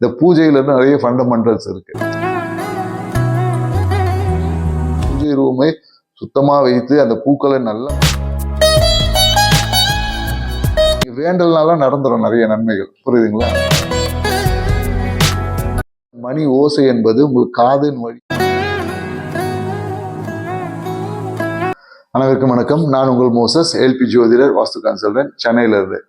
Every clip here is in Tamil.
இந்த பூஜையில நிறைய ஃபண்டமெண்டல்ஸ் இருக்கு. பூஜை ரூமை சுத்தமா வைத்து அந்த பூக்களை நல்லா வேண்டல்னாலாம் நடந்துடும் நடந்துரும் நிறைய நன்மைகள். புரியுதுங்களா? மணி ஓசை என்பது உங்கள் காதின் வழி. அனைவருக்கும் வணக்கம். நான் உங்கள் மோசஸ் எல்பி ஜோதிடர் வாஸ்து கன்சல்டன்ட் சென்னையில இருந்து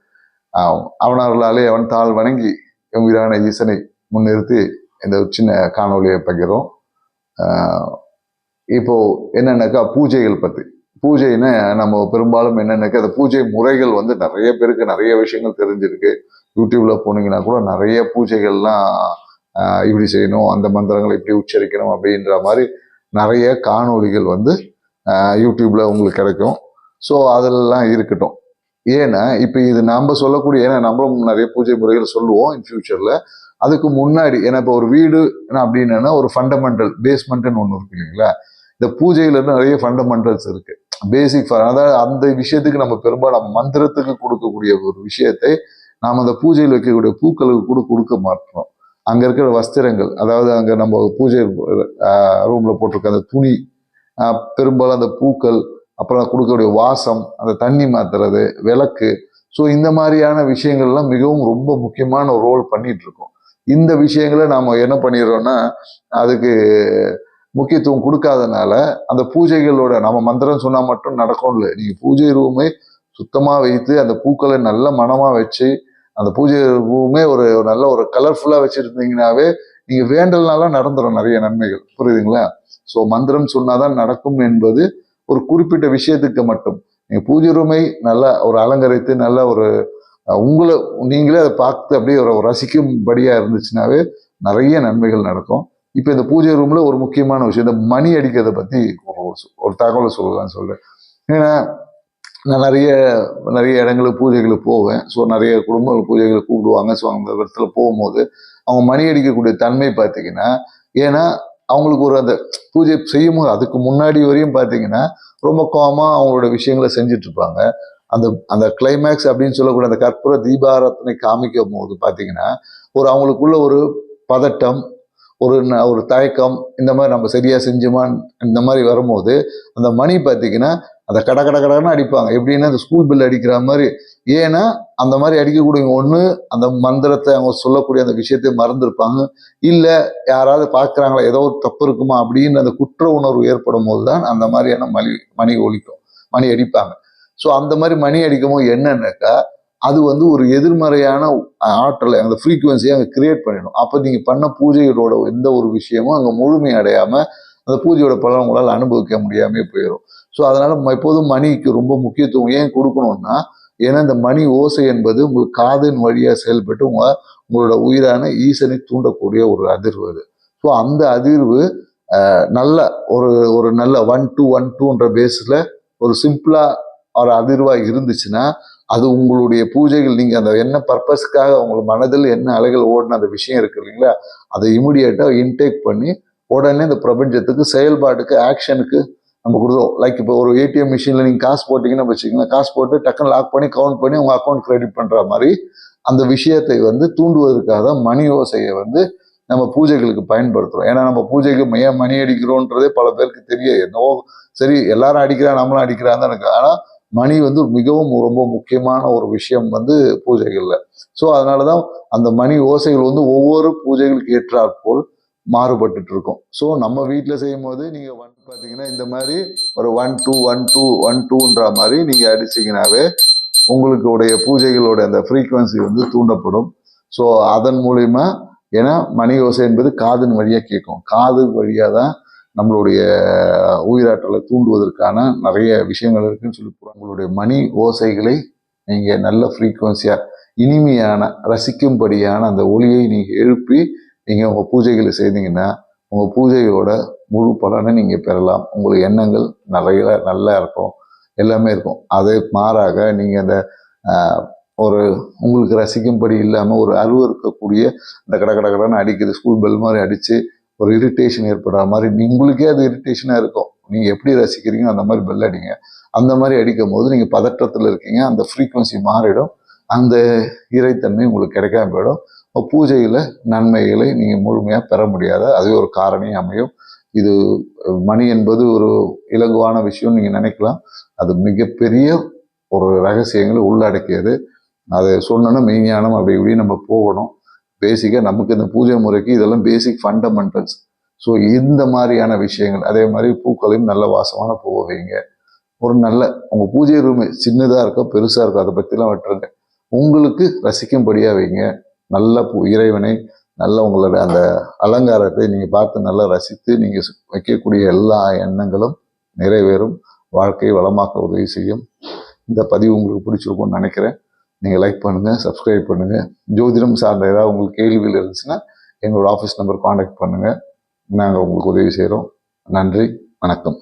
ஆம், அவனவர்களாலே அவன் தாழ் வணங்கி என் உயிரான ஈசனை முன்னிறுத்தி இந்த சின்ன காணொலியை பகிரும் இப்போ என்னென்னாக்கா பூஜைகள் பற்றி பூஜைன்னு நம்ம பெரும்பாலும் என்னென்னக்கா அந்த பூஜை முறைகள் வந்து நிறைய பேருக்கு நிறைய விஷயங்கள் தெரிஞ்சிருக்கு. யூடியூப்ல போனீங்கன்னா கூட நிறைய பூஜைகள்லாம் இப்படி செய்யணும் அந்த மந்திரங்களை இப்படி உச்சரிக்கணும் அப்படின்ற மாதிரி நிறைய காணொளிகள் வந்து யூடியூப்ல உங்களுக்கு கிடைக்கும். ஸோ அதெல்லாம் இருக்கட்டும். ஏன்னா இப்போ இது நாம் சொல்லக்கூடிய ஏன்னா நம்மளும் நிறைய பூஜை முறைகள் சொல்லுவோம் இன் ஃபியூச்சரில் அதுக்கு முன்னாடி ஏன்னா இப்போ ஒரு வீடு அப்படின்னா ஒரு ஃபண்டமெண்டல் பேஸ்மெண்ட்னு ஒன்று இருக்கு இல்லைங்களா? இந்த பூஜையில நிறைய ஃபண்டமெண்டல்ஸ் இருக்கு. பேசிக் அதாவது அந்த விஷயத்துக்கு நம்ம பெரும்பாலும் நம்ம மந்திரத்துக்கு கொடுக்கக்கூடிய ஒரு விஷயத்தை நாம் அந்த பூஜையில் வைக்கக்கூடிய பூக்களுக்கு கூட கொடுக்க மாட்டோம். அங்கே இருக்கிற வஸ்திரங்கள் அதாவது அங்கே நம்ம பூஜை ரூமில் போட்டிருக்க அந்த துணி பெரும்பாலும் அந்த பூக்கள் அப்புறம் கொடுக்கக்கூடிய வாசம் அந்த தண்ணி மாத்துறது விளக்கு. ஸோ இந்த மாதிரியான விஷயங்கள்லாம் மிகவும் ரொம்ப முக்கியமான ஒரு ரோல் பண்ணிட்டு இருக்கோம் இந்த விஷயங்களை நாம் என்ன பண்ணிடுறோம்னா அதுக்கு முக்கியத்துவம் கொடுக்காதனால அந்த பூஜைகளோட நம்ம மந்திரம் சொன்னால் மட்டும் நடக்கும் இல்லை நீங்கள் பூஜை ரூமே சுத்தமாக வைத்து அந்த பூக்களை நல்ல மனமாக வச்சு அந்த பூஜை ரூமே ஒரு நல்ல ஒரு கலர்ஃபுல்லாக வச்சுருந்தீங்கனாவே நீங்கள் வேண்டல்னால நடந்துரும் நிறைய நன்மைகள். புரியுதுங்களா? ஸோ மந்திரம் சொன்னாதான் நடக்கும் என்பது ஒரு குறிப்பிட்ட விஷயத்துக்கு மட்டும். நீங்கள் பூஜை ரூமை நல்லா ஒரு அலங்கரித்து நல்லா ஒரு உங்களை நீங்களே அதை பார்த்து அப்படியே ஒரு ரசிக்கும்படியாக இருந்துச்சுனாவே நிறைய நன்மைகள் நடக்கும். இப்போ இந்த பூஜை ரூமில் ஒரு முக்கியமான விஷயம் இந்த மணி அடிக்கிறதை பற்றி ஒரு ஒரு தகவலை சொல்லலாம்னு சொல்கிறேன் ஏன்னா நான் நிறைய நிறைய இடங்களுக்கு பூஜைகளுக்கு போவேன். ஸோ நிறைய குடும்பங்கள் பூஜைகளை கூப்பிடுவாங்க. ஸோ அந்த இடத்துல போகும்போது அவங்க மணி அடிக்கக்கூடிய தன்மை பார்த்தீங்கன்னா ஏன்னா அவங்களுக்கு ஒரு அந்த பூஜை செய்யும் போது அதுக்கு முன்னாடி வரையும் பார்த்தீங்கன்னா ரொம்ப கோமா அவங்களோட விஷயங்களை செஞ்சுட்டு இருப்பாங்க அந்த அந்த கிளைமேக்ஸ் அப்படின்னு சொல்லக்கூடிய அந்த கற்பூர தீபாரத்தனை காமிக்கும் போது பார்த்தீங்கன்னா ஒரு அவங்களுக்குள்ள ஒரு பதட்டம் ஒரு ந- ஒரு தயக்கம் இந்த மாதிரி நம்ம சரியா செஞ்சோமான்னு இந்த மாதிரி வரும்போது அந்த மணி பார்த்தீங்கன்னா அந்த கட கட கடன்னு அடிப்பாங்க. எப்படின்னா அந்த ஸ்கூல் பில் அடிக்கிற மாதிரி. ஏன்னா அந்த மாதிரி அடிக்கக்கூடிய ஒன்று அந்த மந்திரத்தை அவங்க சொல்லக்கூடிய அந்த விஷயத்தை மறந்துருப்பாங்க. இல்லை யாராவது பார்க்குறாங்களா ஏதோ ஒரு தப்பு இருக்குமா அப்படின்னு அந்த குற்ற உணர்வு ஏற்படும் போது தான் அந்த மாதிரியான மணி மணி ஒழிக்கும். மணி அடிப்பாங்க. ஸோ அந்த மாதிரி மணி அடிக்கும் போது என்னன்னாக்கா அது வந்து ஒரு எதிர்மறையான ஆற்றலை அந்த ஃப்ரீக்குவென்சியை அங்கே கிரியேட் பண்ணிடும். அப்போ நீங்கள் பண்ண பூஜைகளோட எந்த ஒரு விஷயமும் அங்கே முழுமை அடையாமல் அந்த பூஜையோட பலன் உங்களால் அனுபவிக்க முடியாமே போயிடும் ஸோ அதனால் எப்போதும் மணிக்கு ரொம்ப முக்கியத்துவம் ஏன் கொடுக்கணும்னா ஏன்னா இந்த மணி ஓசை என்பது உங்கள் காதின் வழியாக செயல்பட்டு உங்க உங்களோட உயிரான ஈசனை தூண்டக்கூடிய ஒரு அதிர்வு அது. ஸோ அந்த அதிர்வு நல்ல ஒரு ஒரு நல்ல ஒன் டூ ஒன் டூன்ற பேஸில் ஒரு சிம்பிளாக ஒரு அதிர்வாக இருந்துச்சுன்னா அது உங்களுடைய பூஜைகள் நீங்கள் அந்த என்ன பர்பஸ்க்காக உங்கள் மனதில் என்ன அலைகள் ஓடின அந்த விஷயம் இருக்கு இல்லைங்களா? அதை இமிடியேட்டாக இன்டேக் பண்ணி உடனே இந்த பிரபஞ்சத்துக்கு செயல்பாட்டுக்கு ஆக்ஷனுக்கு நம்ம கொடுத்தோம். லைக் இப்போ ஒரு ஏடிஎம் மிஷினில் நீங்கள் காசு போட்டிங்கன்னு வச்சுக்கோங்க காசு போட்டு டக்குன்னு லாக் பண்ணி கவுண்ட் பண்ணி உங்கள் அக்கௌண்ட் கிரெடிட் பண்ணுற மாதிரி அந்த விஷயத்தை வந்து தூண்டுவதற்காக தான் மணி ஓசையை வந்து நம்ம பூஜைகளுக்கு பயன்படுத்துகிறோம் ஏன்னா நம்ம பூஜைக்கு ஏன் மணி அடிக்கிறோன்றதே பல பேருக்கு தெரிய என்னவோ சரி எல்லாரும் அடிக்கிறா நம்மளும் அடிக்கிறான்னு தான் எனக்கு ஆனால் மணி வந்து மிகவும் ரொம்ப முக்கியமான ஒரு விஷயம் வந்து பூஜைகளில். ஸோ அதனால தான் அந்த மணி ஓசைகள் வந்து ஒவ்வொரு பூஜைகளுக்கு ஏற்றாற்போல் மாறுபட்டு இருக்கும் ஸோ நம்ம வீட்டில் செய்யும் போது நீங்கள் ஒன் பார்த்தீங்கன்னா இந்த மாதிரி ஒரு one two one two one டூன்ற மாதிரி நீங்கள் அடிச்சீங்கன்னாவே உங்களுக்கு உடைய பூஜைகளோட அந்த ஃப்ரீக்குவன்சி வந்து தூண்டப்படும். ஸோ அதன் மூலிமா ஏன்னா மணி ஓசை என்பது காதின் வழியாக கேட்கும். காது வழியாக தான் நம்மளுடைய உயிராற்றலை தூண்டுவதற்கான நிறைய விஷயங்கள் இருக்குன்னு சொல்லி உங்களுடைய மணி ஓசைகளை நீங்கள் நல்ல ஃப்ரீக்குவன்சியாக இனிமையான ரசிக்கும்படியான அந்த ஒளியை நீங்கள் எழுப்பி நீங்கள் உங்கள் பூஜைகளை செய்தீங்கன்னா உங்கள் பூஜையோட முழு பலனை நீங்கள் பெறலாம். உங்களுக்கு எண்ணங்கள் நிறைய நல்லா இருக்கும். எல்லாமே இருக்கும். அது மாறாக நீங்கள் அந்த ஒரு உங்களுக்கு ரசிக்கும்படி இல்லாமல் ஒரு அருவருக்கக்கூடிய அந்த கட கட கடன்னு அடிக்குது ஸ்கூல் பெல் மாதிரி அடித்து ஒரு இரிட்டேஷன் ஏற்படுற மாதிரி உங்களுக்கே அது இரிட்டேஷனாக இருக்கும். நீங்கள் எப்படி ரசிக்கிறீங்க அந்த மாதிரி பெல் அடிங்க. அந்த மாதிரி அடிக்கும் போது நீங்கள் பதற்றத்தில் இருக்கீங்க அந்த ஃப்ரீக்குவன்சி மாறிடும். அந்த இறைத்தன்மை உங்களுக்கு கிடைக்காம போயிடும். பூஜையில் நன்மைகளை நீங்கள் முழுமையாக பெற முடியாத அது ஒரு காரணி அமையும். இது மணி என்பது ஒரு இலகுவான விஷயம் நீங்கள் நினைக்கலாம். அது மிகப்பெரிய ஒரு ரகசியங்களை உள்ளடக்கியது. அதை சொன்னோன்னா மெய்ஞானம் அப்படி இப்படி நம்ம போகணும். பேசிக்காக நமக்கு இந்த பூஜை முறைக்கு இதெல்லாம் பேசிக் ஃபண்டமெண்டல்ஸ் ஸோ இந்த மாதிரியான விஷயங்கள் அதே மாதிரி பூக்களையும் நல்ல வாசமான பூவை வைங்க. ஒரு நல்ல உங்கள் பூஜை ரூம் சின்னதாக இருக்கோ பெருசாக இருக்கோ அதை பற்றிலாம் விட்டுருங்க. உங்களுக்கு ரசிக்கும்படியாக வைங்க. நல்ல இறைவனை நல்ல உங்களோட அந்த அலங்காரத்தை நீங்கள் பார்த்து நல்லா ரசித்து நீங்கள் வைக்கக்கூடிய எல்லா எண்ணங்களும் நிறைவேறும். வாழ்க்கையை வளமாக்க உதவி செய்யும். இந்த பதிவு உங்களுக்கு பிடிச்சிருக்கும்னு நினைக்கிறேன். நீங்கள் லைக் பண்ணுங்கள் சப்ஸ்கிரைப் பண்ணுங்கள் ஜோதிடம் சார்ந்த ஏதாவது உங்களுக்கு கேள்விகள் இருந்துச்சுன்னா எங்களோட ஆஃபீஸ் நம்பர் காண்டாக்ட் பண்ணுங்கள் நாங்கள் உங்களுக்கு உதவி செய்கிறோம் நன்றி வணக்கம்.